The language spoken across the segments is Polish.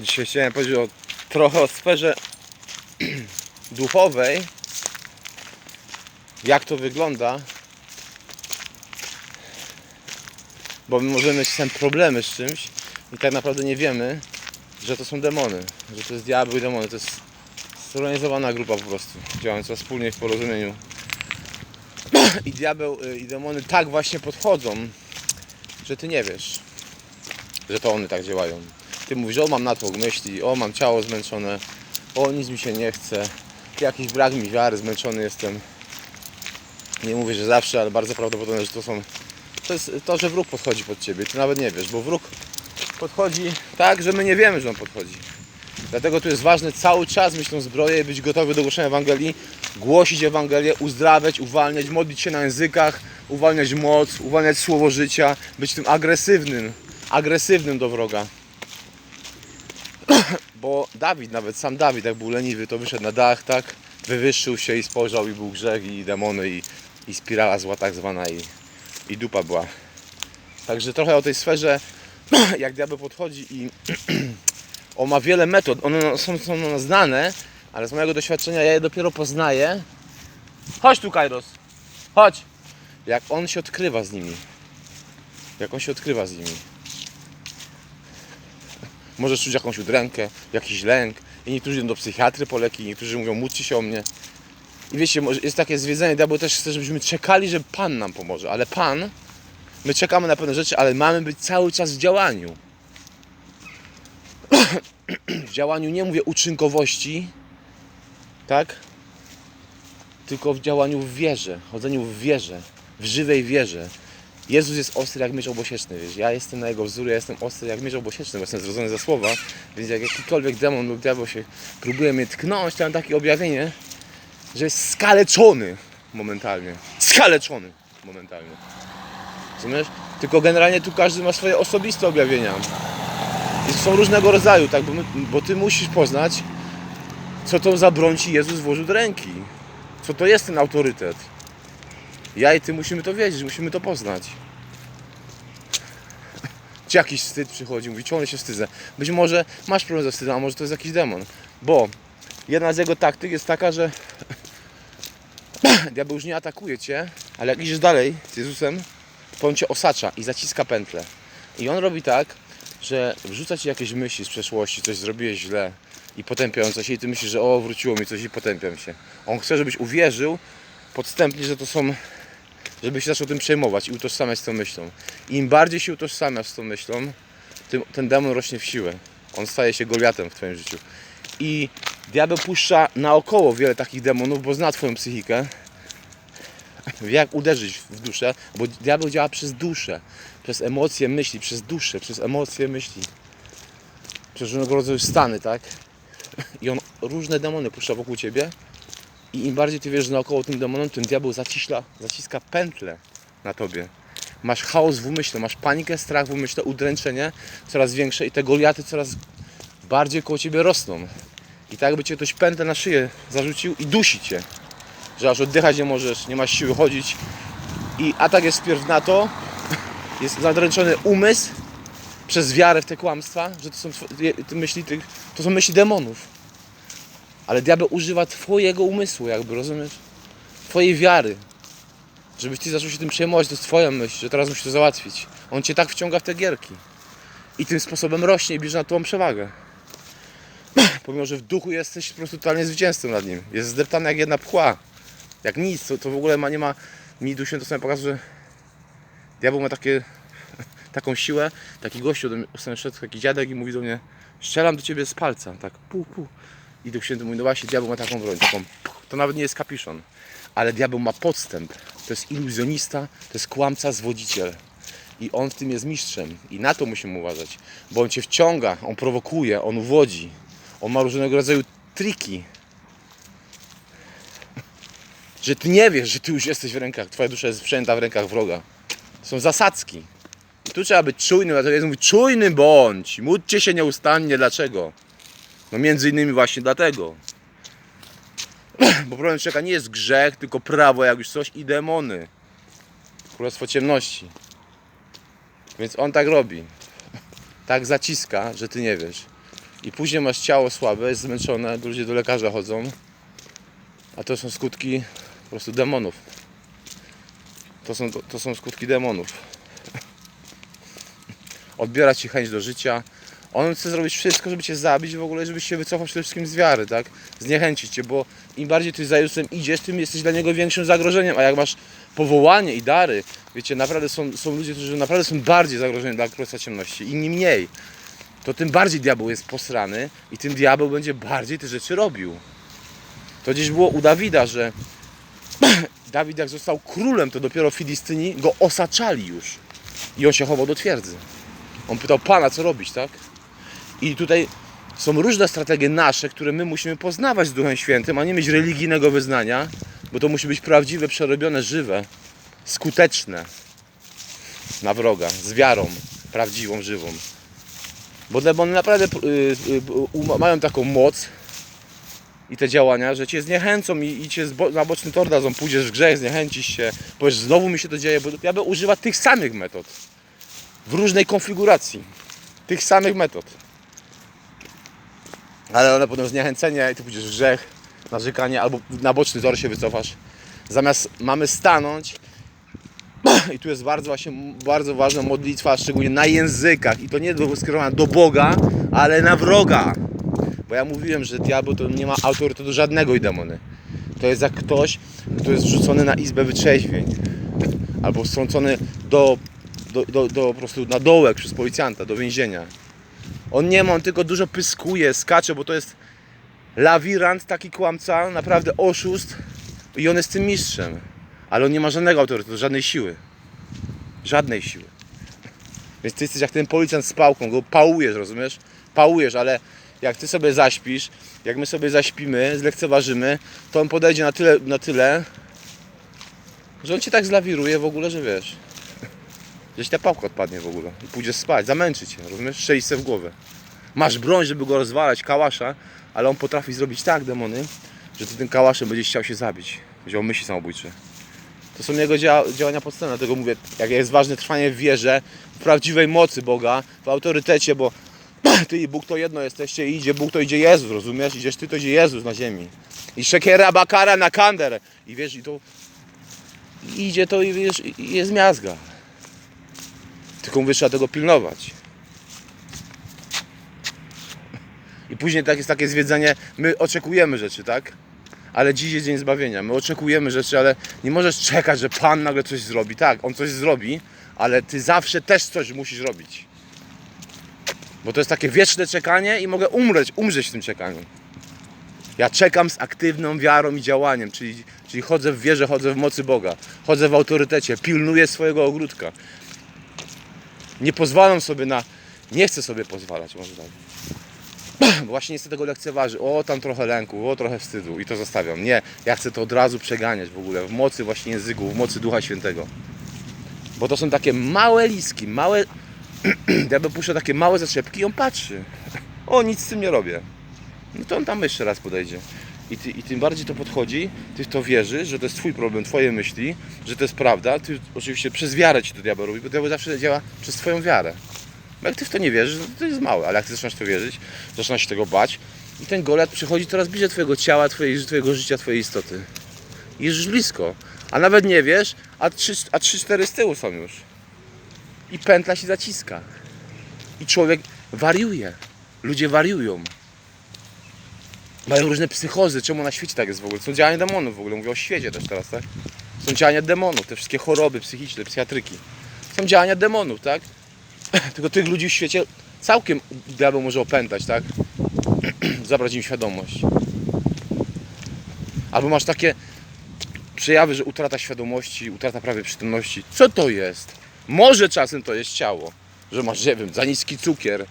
Dzisiaj chciałem powiedzieć o, trochę o sferze duchowej. Jak to wygląda. Bo my możemy mieć tam problemy z czymś i tak naprawdę nie wiemy, że to są demony. Że to jest diabeł i demony. To jest zorganizowana grupa po prostu, działająca wspólnie w porozumieniu. I diabeł y, i demony tak właśnie podchodzą, że ty nie wiesz, że to one tak działają. Ty mówisz, o mam natłok myśli, o mam ciało zmęczone, o nic mi się nie chce, jakiś brak mi wiary, zmęczony jestem. Nie mówię, że zawsze, ale bardzo prawdopodobne, że to są. To jest to, że wróg podchodzi pod ciebie. Ty nawet nie wiesz, bo wróg podchodzi tak, że my nie wiemy, że on podchodzi. Dlatego tu jest ważne cały czas mieć tą zbroję i być gotowy do głoszenia Ewangelii, głosić Ewangelię, uzdrawiać, uwalniać, modlić się na językach, uwalniać moc, uwalniać słowo życia, być tym agresywnym, agresywnym do wroga. Bo Dawid, nawet sam Dawid, jak był leniwy, to wyszedł na dach, tak? Wywyższył się i spojrzał i był grzech i demony i, i spirala zła tak zwana i, i dupa była. Także trochę o tej sferze, jak diabeł podchodzi i on ma wiele metod, one są, są nam znane, ale z mojego doświadczenia ja je dopiero poznaję. Chodź tu, Kairos. Chodź. Jak on się odkrywa z nimi. Jak on się odkrywa z nimi. Możesz czuć jakąś udrękę, jakiś lęk. I niektórzy idą do psychiatry po leki, niektórzy mówią, módlcie się o mnie. I wiecie, jest takie zwiedzenie, diabeł też chce, żebyśmy czekali, że Pan nam pomoże. Ale Pan, my czekamy na pewne rzeczy, ale mamy być cały czas w działaniu. w działaniu nie mówię uczynkowości, tak? Tylko w działaniu w wierze, chodzeniu w wierze, w żywej wierze. Jezus jest ostry jak miecz obosieczny, wiesz. Ja jestem na Jego wzór, ja jestem ostry jak miecz obosieczny, bo jestem zrodzony ze słowa, więc jak jakikolwiek demon lub diabeł się próbuje mnie tknąć, to mam takie objawienie, że jest skaleczony momentalnie. Skaleczony momentalnie. Rozumiesz? Tylko generalnie tu każdy ma swoje osobiste objawienia. I są różnego rodzaju, tak? Bo, my, bo ty musisz poznać, co to za broń Jezus włożył do ręki. Co to jest ten autorytet. Ja i ty musimy to wiedzieć, musimy to poznać. Czy jakiś wstyd przychodzi, mówi, ciągle się wstydzę. Być może masz problem ze wstydem, a może to jest jakiś demon. Bo jedna z jego taktyk jest taka, że diabeł już nie atakuje cię, ale jak idziesz dalej z Jezusem, to on cię osacza i zaciska pętlę. I on robi tak, że wrzuca ci jakieś myśli z przeszłości, coś zrobiłeś źle i potępiające się i ty myślisz, że o, wróciło mi coś i potępiam się. On chce, żebyś uwierzył podstępnie, że to są, żebyś się zaczął tym przejmować i utożsamiać z tą myślą. I im bardziej się utożsamiasz z tą myślą, tym ten demon rośnie w siłę. On staje się Goliatem w twoim życiu. I diabeł puszcza naokoło wiele takich demonów, bo zna twoją psychikę. Wie jak uderzyć w duszę, bo diabeł działa przez duszę, przez emocje myśli, przez duszę, przez emocje myśli. Przez różnego rodzaju stany, tak? I on różne demony puszcza wokół ciebie i im bardziej ty wiesz naokoło tym demonom, tym diabeł zaciśla, zaciska pętlę na tobie. Masz chaos w umyśle, masz panikę, strach w umyśle, udręczenie coraz większe i te goliaty coraz bardziej koło ciebie rosną. I tak by cię ktoś pętlę na szyję zarzucił i dusi cię. Że aż oddychać nie możesz, nie masz siły chodzić. I atak jest wpierw na to, jest zadręczony umysł przez wiarę w te kłamstwa, że to są myśli tych, to są myśli demonów. Ale diabeł używa twojego umysłu, jakby, rozumiesz? Twojej wiary. Żebyś ty zaczął się tym przejmować, to jest twoja myśl, że teraz musisz to załatwić. On cię tak wciąga w te gierki. I tym sposobem rośnie i bierze na tą przewagę. Pomimo, że w duchu jesteś po prostu totalnie zwycięzcą nad nim. Jest zdeptany jak jedna pchła. Jak nic, to, to w ogóle ma, nie ma... Mi Duch Święty sobie pokazuje, że diabeł ma takie, taką siłę, taki gościu do szedł, taki dziadek i mówi do mnie strzelam do ciebie z palca, tak pu, pu. I Duch Święty mówi, no właśnie, diabeł ma taką broń, taką, to nawet nie jest kapiszon, ale diabeł ma podstęp, to jest iluzjonista, to jest kłamca, zwodziciel. I on w tym jest mistrzem i na to musimy uważać, bo on cię wciąga, on prowokuje, on uwodzi, on ma różnego rodzaju triki, że ty nie wiesz, że ty już jesteś w rękach, twoja dusza jest sprzęta w rękach wroga. To są zasadzki. I tu trzeba być czujnym, dlatego Jezus mówi, czujny bądź, módlcie się nieustannie. Dlaczego? No między innymi właśnie dlatego. Bo problem czeka nie jest grzech, tylko prawo, jak już coś i demony. Królestwo ciemności. Więc on tak robi. Tak zaciska, że ty nie wiesz. I później masz ciało słabe, jest zmęczone, ludzie do lekarza chodzą. A to są skutki po prostu demonów. To są, to, to są skutki demonów. Odbiera ci chęć do życia. On chce zrobić wszystko, żeby cię zabić, w ogóle, żebyś się wycofał przede wszystkim z wiary, tak? Zniechęcić cię, bo im bardziej ty za Jezusem idziesz, tym jesteś dla niego większym zagrożeniem. A jak masz powołanie i dary, wiecie, naprawdę są, są ludzie, którzy naprawdę są bardziej zagrożeni dla Królestwa Ciemności, inni mniej. To tym bardziej diabeł jest posrany i tym diabeł będzie bardziej te rzeczy robił. To gdzieś było u Dawida, że Dawid jak został królem, to dopiero Filistyni go osaczali już. I on się chował do twierdzy. On pytał Pana, co robić, tak? I tutaj są różne strategie nasze, które my musimy poznawać z Duchem Świętym, a nie mieć religijnego wyznania, bo to musi być prawdziwe, przerobione, żywe, skuteczne na wroga, z wiarą prawdziwą, żywą. Bo demony naprawdę y, y, y, mają taką moc i te działania, że cię zniechęcą i, i cię na boczny tor dadzą, pójdziesz w grzech, zniechęcisz się, powiesz znowu mi się to dzieje, bo diabeł używa tych samych metod w różnej konfiguracji. Tych samych metod. Ale one potem zniechęcenie i ty pójdziesz w grzech, narzekanie albo na boczny tor się wycofasz. Zamiast mamy stanąć i tu jest bardzo właśnie bardzo ważna modlitwa, szczególnie na językach i to nie skierowana do Boga, ale na wroga. Bo ja mówiłem, że diabeł to nie ma autorytetu żadnego i demony. To jest jak ktoś, kto jest wrzucony na izbę wytrzeźwień. Albo wtrącony do, do, do, do po prostu na dołek przez policjanta, do więzienia. On nie ma, on tylko dużo pyskuje, skacze, bo to jest lawirant, taki kłamca, naprawdę oszust i on jest tym mistrzem. Ale on nie ma żadnego autorytetu, żadnej siły. Żadnej siły. Więc ty jesteś jak ten policjant z pałką, go pałujesz, rozumiesz? Pałujesz, ale jak ty sobie zaśpisz, jak my sobie zaśpimy, zlekceważymy, to on podejdzie na tyle, na tyle że on cię tak zlawiruje w ogóle, że wiesz, ci ta pałka odpadnie w ogóle i pójdziesz spać, zamęczy cię, rozumiesz? Strzelić se w głowę. Masz broń, żeby go rozwalać, kałasza, ale on potrafi zrobić tak, demony, że ty tym kałaszem będziesz chciał się zabić. Wziął myśli samobójcze. To są jego dzia- działania podstawne, dlatego mówię, jak jest ważne trwanie w wierze, w prawdziwej mocy Boga, w autorytecie, bo ty i Bóg to jedno jesteście i idzie Bóg, to idzie Jezus, rozumiesz? Idziesz ty, to idzie Jezus na ziemi. I szekiera bakara na kander. I wiesz, i to i idzie to i wiesz, i jest miazga. Tylko mówię, trzeba tego pilnować. I później tak jest takie zwiedzenie, my oczekujemy rzeczy, tak? Ale dziś jest dzień zbawienia. My oczekujemy rzeczy, ale nie możesz czekać, że Pan nagle coś zrobi. Tak, On coś zrobi, ale Ty zawsze też coś musisz robić. Bo to jest takie wieczne czekanie i mogę umrzeć, umrzeć w tym czekaniu. Ja czekam z aktywną wiarą i działaniem, czyli, czyli chodzę w wierze, chodzę w mocy Boga, chodzę w autorytecie, pilnuję swojego ogródka. Nie pozwalam sobie na. Nie chcę sobie pozwalać, może tak. Właśnie nie chcę tego lekceważyć. O, tam trochę lęku, o, trochę wstydu i to zostawiam. Nie, ja chcę to od razu przeganiać w ogóle, w mocy właśnie języków, w mocy Ducha Świętego. Bo to są takie małe liski, małe. Ja bym puszczał takie małe zaczepki i on patrzy. O, nic z tym nie robię. No to on tam jeszcze raz podejdzie. I, ty, I tym bardziej to podchodzi, ty w to wierzysz, że to jest twój problem, twoje myśli, że to jest prawda. Ty oczywiście przez wiarę ci to diabeł robi, bo diabeł zawsze działa przez twoją wiarę. Jak ty w to nie wierzysz, to, jest małe, ale jak ty zaczynasz to wierzyć, zaczynasz się tego bać i ten Goliat przychodzi coraz bliżej twojego ciała, twojej, twojego życia, twojej istoty. Już blisko. A nawet nie wiesz, a 3-4 a trzy, z tyłu są już. I pętla się zaciska. I człowiek wariuje. Ludzie wariują. Mają różne psychozy. Czemu na świecie tak jest w ogóle? Są działania demonów w ogóle. Mówię o świecie też teraz, tak? Są działania demonów. Te wszystkie choroby psychiczne, psychiatryki. Są działania demonów, tak? Tylko tych ludzi w świecie całkiem diabeł może opętać, tak? Zabrać im świadomość. Albo masz takie przejawy, że utrata świadomości, utrata prawie przytomności. Co to jest? Może czasem to jest ciało. Że masz, nie wiem, za niski cukier,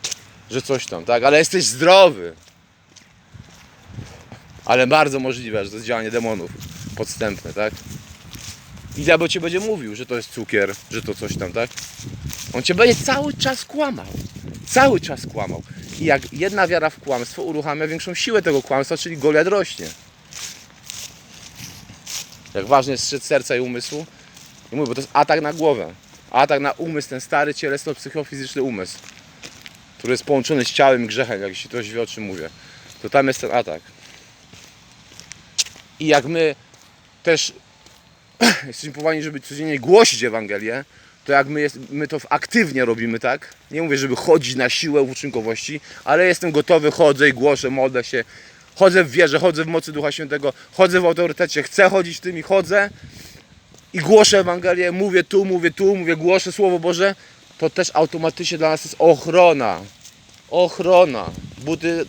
że coś tam, tak? Ale jesteś zdrowy. Ale bardzo możliwe, że to jest działanie demonów podstępne, tak? I diabeł ci będzie mówił, że to jest cukier, że to coś tam, tak? On cię będzie cały czas kłamał. Cały czas kłamał. I jak jedna wiara w kłamstwo uruchamia większą siłę tego kłamstwa, czyli Goliat rośnie. Jak ważne jest strzec serca i umysłu. I mówię, bo to jest atak na głowę. Atak na umysł, ten stary cielesno-psychofizyczny umysł. który jest połączony z ciałem i grzechem, jak się ktoś wie o czym mówię, to tam jest ten atak. I jak my też jesteśmy powołani, żeby codziennie głosić Ewangelię, to jak my, jest, my to aktywnie robimy, tak? Nie mówię, żeby chodzić na siłę w uczynkowości, ale jestem gotowy, chodzę i głoszę, modlę się, chodzę w wierze, chodzę w mocy Ducha Świętego, chodzę w autorytecie, chcę chodzić w tym i chodzę i głoszę Ewangelię, mówię tu, mówię tu, mówię, głoszę Słowo Boże, to też automatycznie dla nas jest ochrona. Ochrona. Buty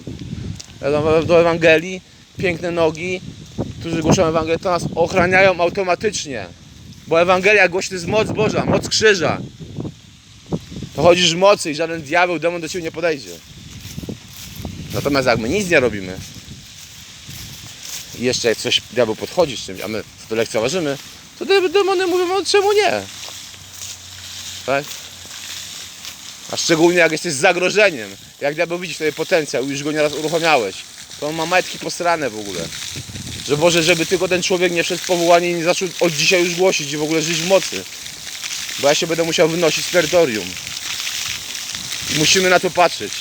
do Ewangelii, piękne nogi, którzy głoszą Ewangelię, to nas ochraniają automatycznie. Bo Ewangelia głosi to jest moc Boża, moc krzyża. To chodzisz w mocy i żaden diabeł, demon do ciebie nie podejdzie. Natomiast jak my nic nie robimy i jeszcze jak coś diabeł podchodzi z czymś, a my to lekceważymy, to de- demony mówią, no czemu nie? Tak? A szczególnie jak jesteś zagrożeniem. Jak diabeł widzi tutaj potencjał i już go nieraz uruchamiałeś, to on ma majtki posrane w ogóle. Że Boże, żeby tylko ten człowiek nie w powołanie nie zaczął od dzisiaj już głosić i w ogóle żyć w mocy. Bo ja się będę musiał wynosić z terytorium. I musimy na to patrzeć.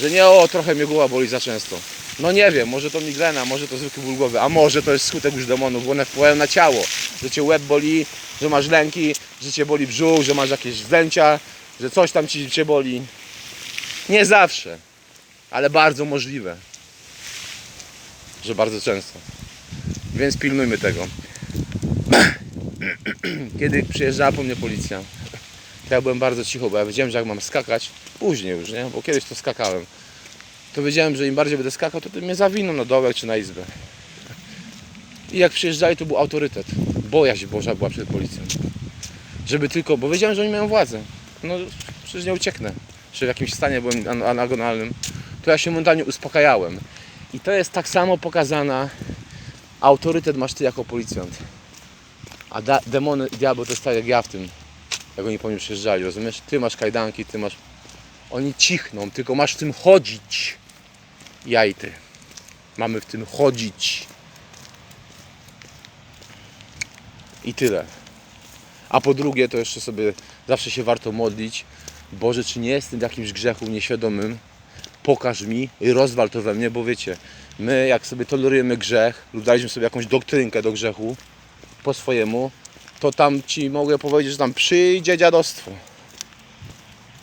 Że nie o, trochę mnie głowa boli za często. No nie wiem, może to migrena, może to zwykły ból głowy, a może to jest skutek już demonów, bo one wpływają na ciało. Że cię łeb boli, że masz lęki, że cię boli brzuch, że masz jakieś wzdęcia, że coś tam ci cię boli. Nie zawsze, ale bardzo możliwe, że bardzo często. Więc pilnujmy tego. Kiedy przyjeżdżała po mnie policja, to ja byłem bardzo cicho, bo ja wiedziałem, że jak mam skakać, później już, nie? Bo kiedyś to skakałem. To wiedziałem, że im bardziej będę skakał, to tym mnie zawiną na dołek czy na izbę. I jak przyjeżdżali, to był autorytet. Bojaźń Boża była przed policją. Żeby tylko, bo wiedziałem, że oni mają władzę. No przecież nie ucieknę. Czy w jakimś stanie byłem an- anagonalnym. To ja się mentalnie uspokajałem. I to jest tak samo pokazana autorytet masz ty jako policjant. A da, demony, diabeł to jest tak jak ja w tym, jak oni po mnie przyjeżdżali, rozumiesz? Ty masz kajdanki, ty masz... Oni cichną, tylko masz w tym chodzić. Ja i ty. Mamy w tym chodzić. I tyle. A po drugie, to jeszcze sobie zawsze się warto modlić. Boże, czy nie jestem w jakimś grzechu nieświadomym? Pokaż mi i rozwal to we mnie, bo wiecie, my jak sobie tolerujemy grzech lub daliśmy sobie jakąś doktrynkę do grzechu po swojemu, to tam ci mogę powiedzieć, że tam przyjdzie dziadostwo.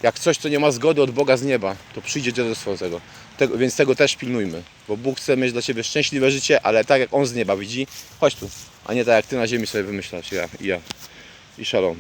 Jak coś, co nie ma zgody od Boga z nieba, to przyjdzie dziadostwo tego. tego. Więc tego też pilnujmy. Bo Bóg chce mieć dla Ciebie szczęśliwe życie, ale tak jak On z nieba widzi, chodź tu. A nie tak jak Ty na ziemi sobie wymyślasz, ja i ja. I szalom.